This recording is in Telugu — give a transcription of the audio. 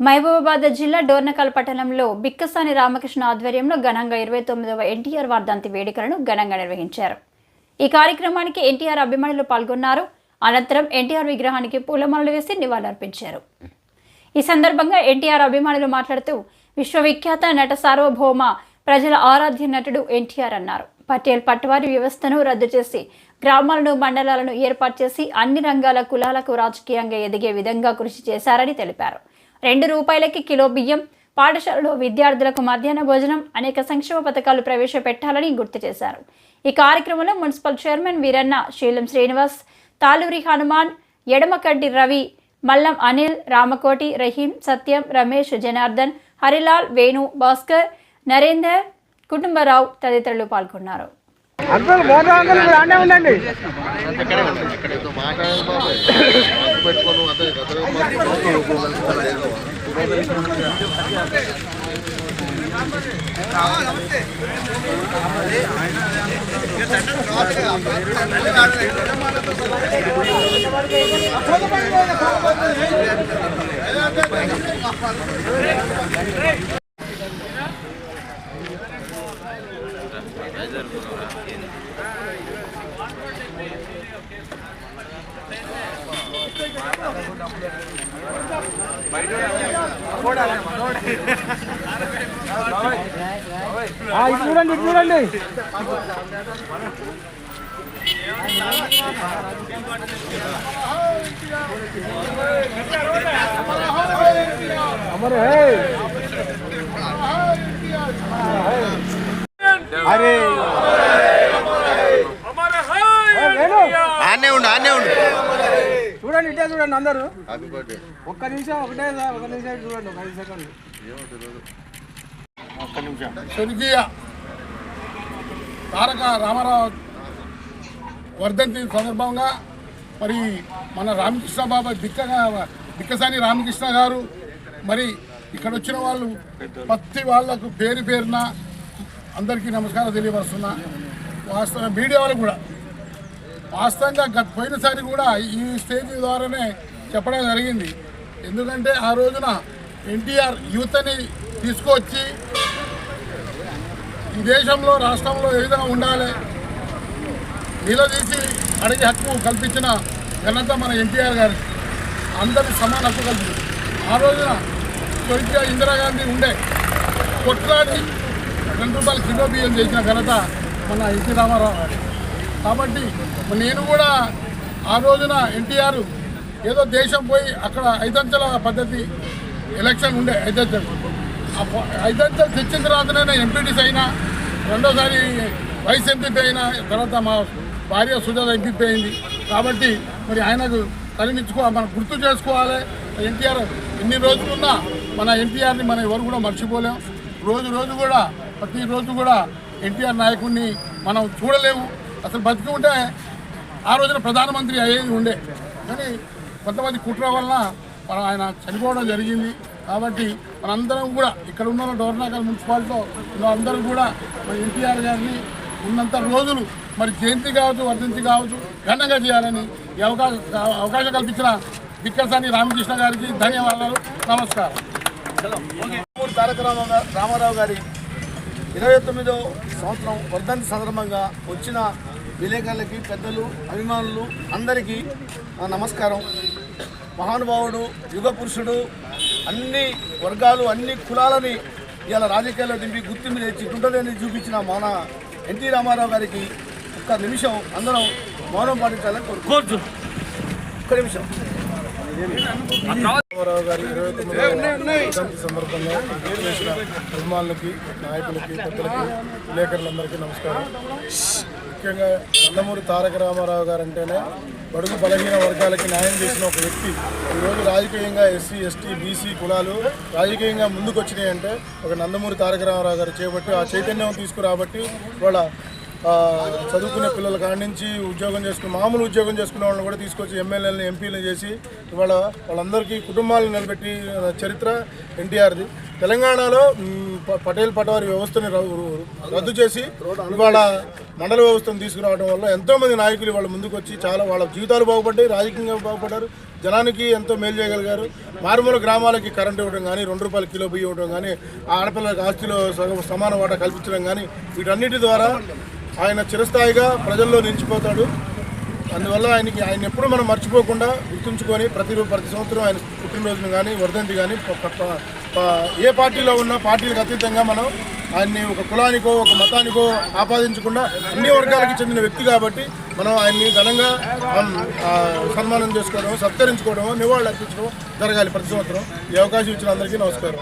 మహబూబాబాద్ జిల్లా డోర్నకల్ పట్టణంలో బిక్కసాని రామకృష్ణ ఆధ్వర్యంలో ఘనంగా ఇరవై తొమ్మిదవ ఎన్టీఆర్ వర్ధంతి వేడుకలను ఘనంగా నిర్వహించారు. ఈ కార్యక్రమానికి ఎన్టీఆర్ అభిమానులు పాల్గొన్నారు. అనంతరం ఎన్టీఆర్ విగ్రహానికి పూలమాలలు వేసి నివాళులర్పించారు. ఈ సందర్భంగా ఎన్టీఆర్ అభిమానులు మాట్లాడుతూ విశ్వవిఖ్యాత నట సార్వభౌమ ప్రజల ఆరాధ్య నటుడు ఎన్టీఆర్ అన్నారు. పటేల్ పట్టువారి వ్యవస్థను రద్దు చేసి గ్రామాలను మండలాలను ఏర్పాటు చేసి అన్ని రంగాల కులాలకు రాజకీయంగా ఎదిగే విధంగా కృషి చేశారని తెలిపారు. రెండు రూపాయలకి కిలో బియ్యం పాఠశాలలో విద్యార్థులకు మధ్యాహ్న భోజనం అనేక సంక్షేమ పథకాలు ప్రవేశపెట్టాలని గుర్తు చేశారు. ఈ కార్యక్రమంలో మున్సిపల్ చైర్మన్ వీరన్న శీలం శ్రీనివాస్ తాలూరి హనుమాన్ ఎడమకడ్డి రవి మల్లం అనిల్ రామకోటి రహీం సత్యం రమేష్ జనార్దన్ హరిలాల్ వేణు భాస్కర్ నరేందర్ కుటుంబరావు తదితరులు పాల్గొన్నారు. అంకుల్ మోటార్ అంకుల్ మీరు ఆడే ఉండండి ఆ, ఇది చూడండి చూడండి. అమరే అరే ఏ, వేణు, ఆనే ఉండు ఆనే ఉండు చూడండి ఇటే చూడండి అందరూ ఒక్క నిమిషం ఒకటే సార్ ఒక నిమిషం చూడండి ఒక ఐదు సెకండ్లు. స్వర్గీయ తారక రామారావు వర్ధంతి సందర్భంగా మరి మన రామకృష్ణ బాబా దిక్కగా దిక్కసాని రామకృష్ణ గారు మరి ఇక్కడ వచ్చిన వాళ్ళు ప్రతి వాళ్ళకు పేరు పేరున అందరికీ నమస్కారం తెలియపరుస్తున్నా. వాస్తవ మీడియా వాళ్ళకు కూడా. వాస్తవంగా గత పోయినసారి కూడా ఈ స్టేజ్ ద్వారానే చెప్పడం జరిగింది. ఎందుకంటే ఆ రోజున ఎన్టీఆర్ యూత్ని తీసుకొచ్చి ఈ దేశంలో రాష్ట్రంలో ఏ విధంగా ఉండాలి నిలదీసి అడిగే హక్కు కల్పించిన ఘనత మన ఎన్టీఆర్ గారికి అందరి సమాన హక్కు కల్పించింది. ఆ రోజున స్వర్గీయ ఇందిరాగాంధీ ఉండే కొట్లాడి రెండు రూపాయల కిలో బియ్యం చేసిన ఘనత మన ఎన్టీ రామారావు గారి కాబట్టి నేను కూడా ఆ రోజున ఎన్టీఆర్ ఏదో దేశం పోయి అక్కడ ఐదంచెల పద్ధతి ఎలక్షన్ ఉండే ఐదంచెలు. ఐదంచెలు తెచ్చిన తర్వాతనే ఎంపీటీసీ అయినా రెండోసారి వైస్ ఎంపీపీ అయినా తర్వాత మా భార్య సుజాత ఎంపీపీ అయింది. కాబట్టి మరి ఆయనకు కలిగించుకో మనం గుర్తు చేసుకోవాలి. ఎన్టీఆర్ ఎన్ని రోజులున్నా మన ఎన్టీఆర్ని మనం ఎవరు కూడా మర్చిపోలేం. రోజు రోజు కూడా ప్రతిరోజు కూడా ఎన్టీఆర్ నాయకుడిని మనం చూడలేము. అసలు బతికి ఉంటే ఆ రోజున ప్రధానమంత్రి అయ్యేది ఉండే. కానీ కొంతమంది కుట్ర వలన ఆయన చనిపోవడం జరిగింది. కాబట్టి మనందరం కూడా ఇక్కడ ఉన్న డోర్నాకల్ మున్సిపాలిటీలో ఉన్న అందరూ కూడా మరి ఎన్టీఆర్ గారిని ఉన్నంత రోజులు మరి జయంతి కావచ్చు వర్ధంతి కావచ్చు ఘనంగా చేయాలని ఈ అవకాశం అవకాశం కల్పించిన దిక్కసాని రామకృష్ణ గారికి ధన్యవాదాలు. నమస్కారం. తారక రామారావు రామారావు గారి ఇరవై తొమ్మిదో సంవత్సరం వర్ధంతి సందర్భంగా వచ్చిన విలేకరులకి పెద్దలు అభిమానులు అందరికీ నమస్కారం. మహానుభావుడు యుగ పురుషుడు అన్ని వర్గాలు అన్ని కులాలని ఇలా రాజకీయాల్లో దింపి గుర్తింపు తెచ్చి గుంటలేని చూపించిన మన ఎన్టీ రామారావు గారికి ఒక్క నిమిషం అందరం మౌనం పాటించాలని కోరుకుంటున్నాం. ఒక్క నిమిషం. రామారావు గారి ఇరవై తొమ్మిది సందర్భంగా చేసిన అభిమానులకి నాయకులకి పెద్దలకి విలేకరులందరికీ నమస్కారం. ముఖ్యంగా నందమూరి తారక రామారావు గారు అంటేనే బడుగు బలహీన వర్గాలకి న్యాయం చేసిన ఒక వ్యక్తి. ఈరోజు రాజకీయంగా ఎస్సీ ఎస్టీ బీసీ కులాలు రాజకీయంగా ముందుకు వచ్చినాయంటే ఒక నందమూరి తారక రామారావు గారు చేపట్టి ఆ చైతన్యం తీసుకురాబట్టి వాళ్ళ చదువుకునే పిల్లల కాడి నుంచి ఉద్యోగం చేసుకుని మామూలు ఉద్యోగం చేసుకునే వాళ్ళని కూడా తీసుకొచ్చి ఎమ్మెల్యేలను ఎంపీలను చేసి ఇవాళ వాళ్ళందరికీ కుటుంబాలను నిలబెట్టి చరిత్ర ఎన్టీఆర్ది. తెలంగాణలో ప- పటేల్ పటవారి వ్యవస్థని రద్దు చేసి ఇవాళ మండల వ్యవస్థను తీసుకురావడం వల్ల ఎంతోమంది నాయకులు వాళ్ళ ముందుకు వచ్చి చాలా వాళ్ళ జీవితాలు బాగుపడ్డాయి రాజకీయంగా బాగుపడ్డారు. జనానికి ఎంతో మేలు చేయగలిగారు. మారుమూల గ్రామాలకి కరెంట్ ఇవ్వడం కానీ రెండు రూపాయల కిలో బియ్యం ఇవ్వడం కానీ ఆ ఆడపిల్లలకు ఆస్తిలో సగం సమాన వాటా కల్పించడం కానీ వీటన్నిటి ద్వారా ఆయన చిరస్థాయిగా ప్రజల్లో నిలిచిపోతాడు. అందువల్ల ఆయనకి ఆయన ఎప్పుడు మనం మర్చిపోకుండా గుర్తుంచుకొని ప్రతి ప్రతి సంవత్సరం ఆయన పుట్టినరోజును కానీ వర్ధంతి కానీ ఏ పార్టీలో ఉన్నా పార్టీలకు అతీతంగా మనం ఆయన్ని ఒక కులానికో ఒక మతానికో ఆపాదించకుండా అన్ని వర్గాలకు చెందిన వ్యక్తి కాబట్టి మనం ఆయన్ని ఘనంగా సన్మానం చేసుకోవడం సత్కరించుకోవడం నివాళులు అర్పించడం జరగాలి ప్రతి సంవత్సరం. ఈ అవకాశం ఇచ్చిన అందరికీ నమస్కారం.